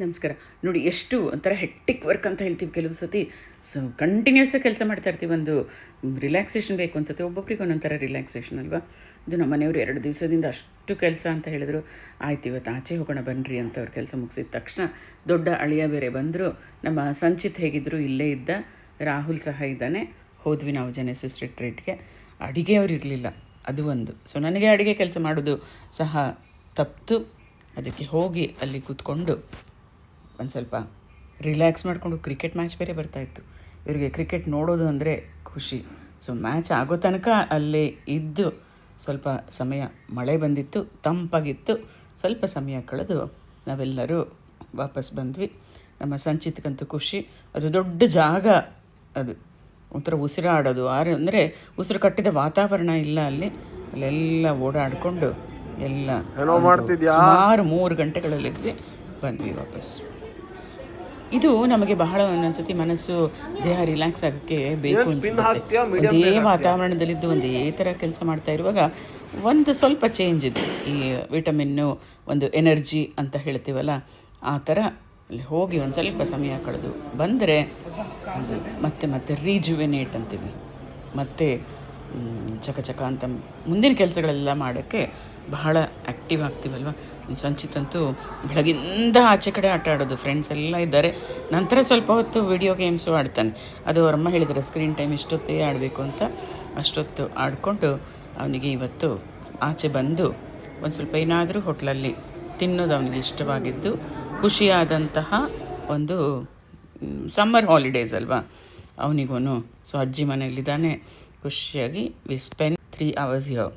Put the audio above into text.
ನಮಸ್ಕಾರ. ನೋಡಿ, ಎಷ್ಟು ಒಂಥರ ಹೆಟ್ಟಿಕ್ ವರ್ಕ್ ಅಂತ ಹೇಳ್ತೀವಿ ಕೆಲವು ಸತಿ. ಸೊ ಕಂಟಿನ್ಯೂಸ್ ಕೆಲಸ ಮಾಡ್ತಾ ಇರ್ತೀವಿ. ಒಂದು ರಿಲ್ಯಾಕ್ಸೇಷನ್ ಬೇಕು ಅನ್ಸುತ್ತೆ. ಒಬ್ಬೊಬ್ರಿಗೆ ಒಂದೊಂಥರ ರಿಲ್ಯಾಕ್ಸೇಷನ್ ಅಲ್ವಾ? ಇದು ನಮ್ಮ ಮನೆಯವರು ಎರಡು ದಿವಸದಿಂದ ಅಷ್ಟು ಕೆಲಸ ಅಂತ ಹೇಳಿದ್ರು. ಆಯ್ತು, ಇವತ್ತು ಆಚೆ ಹೋಗೋಣ ಬನ್ನಿರಿ ಅಂತ ಅವ್ರು ಕೆಲಸ ಮುಗಿಸಿದ ತಕ್ಷಣ ದೊಡ್ಡ ಅಳಿಯ ಬೇರೆ ಬಂದರು. ನಮ್ಮ ಸಂಚಿತ್ ಹೇಗಿದ್ದರು ಇಲ್ಲೇ ಇದ್ದ. ರಾಹುಲ್ ಸಹ ಇದ್ದಾನೆ. ಹೋದ್ವಿ ನಾವು ಜೆನೆಸಿಸ್ ರಿಟ್ರೀಟ್ಗೆ ಅಡುಗೆ ಅವ್ರು ಇರಲಿಲ್ಲ. ಅದು ಒಂದು. ಸೊ ನನಗೆ ಅಡುಗೆ ಕೆಲಸ ಮಾಡೋದು ಸಹ ತಪ್ಪಿತು ಅದಕ್ಕೆ ಹೋಗಿ ಅಲ್ಲಿ ಕೂತ್ಕೊಂಡು ಒಂದು ಸ್ವಲ್ಪ ರಿಲ್ಯಾಕ್ಸ್ ಮಾಡಿಕೊಂಡು ಕ್ರಿಕೆಟ್ ಮ್ಯಾಚ್ ಬೇರೆ ಬರ್ತಾಯಿತ್ತು ಇವರಿಗೆ ಕ್ರಿಕೆಟ್ ನೋಡೋದು ಅಂದರೆ ಖುಷಿ. ಸೊ ಮ್ಯಾಚ್ ಆಗೋ ತನಕ ಅಲ್ಲಿ ಇದ್ದು ಸ್ವಲ್ಪ ಸಮಯ ಮಳೆ ಬಂದಿತ್ತು ತಂಪಾಗಿತ್ತು. ಸ್ವಲ್ಪ ಸಮಯ ಕಳೆದು ನಾವೆಲ್ಲರೂ ವಾಪಸ್ ಬಂದ್ವಿ. ನಮ್ಮ ಸಂಚಿತ್ಕಂತೂ ಖುಷಿ. ಅದು ದೊಡ್ಡ ಜಾಗ ಅದು. ಒಂಥರ ಉಸಿರಾಡೋದು. ಆರು ಅಂದರೆ ಉಸಿರು ಕಟ್ಟಿದ ವಾತಾವರಣ ಇಲ್ಲ ಅಲ್ಲಿ. ಅಲ್ಲೆಲ್ಲ ಓಡಾಡಿಕೊಂಡು ಎಲ್ಲ ಸುಮಾರು ಮೂರು ಗಂಟೆಗಳಲ್ಲಿದ್ವಿ. ಬಂದ್ವಿ ವಾಪಸ್. ಇದು ನಮಗೆ ಬಹಳ ಒಂದೊಂದ್ಸತಿ ಮನಸ್ಸು ದೇಹ ರಿಲ್ಯಾಕ್ಸ್ ಆಗೋಕ್ಕೆ ಬೇಕು ಅದೇ ಒಂದೇ ವಾತಾವರಣದಲ್ಲಿದ್ದು ಒಂದೇ ಥರ ಕೆಲಸ ಮಾಡ್ತಾ ಇರುವಾಗ ಒಂದು ಸ್ವಲ್ಪ ಚೇಂಜ್ ಇದೆ. ಈ ವಿಟಮಿನ್ನು ಒಂದು ಎನರ್ಜಿ ಅಂತ ಹೇಳ್ತೀವಲ್ಲ ಆ ಥರ ಅಲ್ಲಿ ಹೋಗಿ ಒಂದು ಸ್ವಲ್ಪ ಸಮಯ ಕಳೆದು ಬಂದರೆ ಒಂದು ಮತ್ತೆ ಮತ್ತೆ ರೀಜುವೆನೇಟ್ ಅಂತೀವಿ. ಮತ್ತೆ ಚಕ ಚಕ ಅಂತ ಮುಂದಿನ ಕೆಲಸಗಳೆಲ್ಲ ಮಾಡೋಕ್ಕೆ ಬಹಳ ಆ್ಯಕ್ಟಿವ್ ಆಗ್ತೀವಲ್ವ? ನಮ್ಮ ಸಂಚಿತ್ ಅಂತೂ ಬೆಳಗಿಂದ ಆಚೆ ಕಡೆ ಆಟ ಆಡೋದು ಫ್ರೆಂಡ್ಸ್ ಎಲ್ಲ ಇದ್ದಾರೆ. ನಂತರ ಸ್ವಲ್ಪ ಹೊತ್ತು ವಿಡಿಯೋ ಗೇಮ್ಸು ಆಡ್ತಾನೆ. ಅದು ಅವರಮ್ಮ ಹೇಳಿದರೆ ಸ್ಕ್ರೀನ್ ಟೈಮ್ ಇಷ್ಟೊತ್ತೇ ಆಡಬೇಕು ಅಂತ. ಅಷ್ಟೊತ್ತು ಆಡಿಕೊಂಡು ಅವನಿಗೆ ಇವತ್ತು ಆಚೆ ಬಂದು ಒಂದು ಸ್ವಲ್ಪ ಏನಾದರೂ ಹೋಟ್ಲಲ್ಲಿ ತಿನ್ನೋದು ಅವನಿಗೆ ಇಷ್ಟವಾಗಿದ್ದು, ಖುಷಿಯಾದಂತಹ ಒಂದು ಸಮ್ಮರ್ ಹಾಲಿಡೇಸ್ ಅಲ್ವಾ? ಅವನಿಗೂ ಸೊ ಅಜ್ಜಿ ಮನೆಯಲ್ಲಿದ್ದಾನೆ. ಖುಷಿಯಾಗಿ we spend three hours your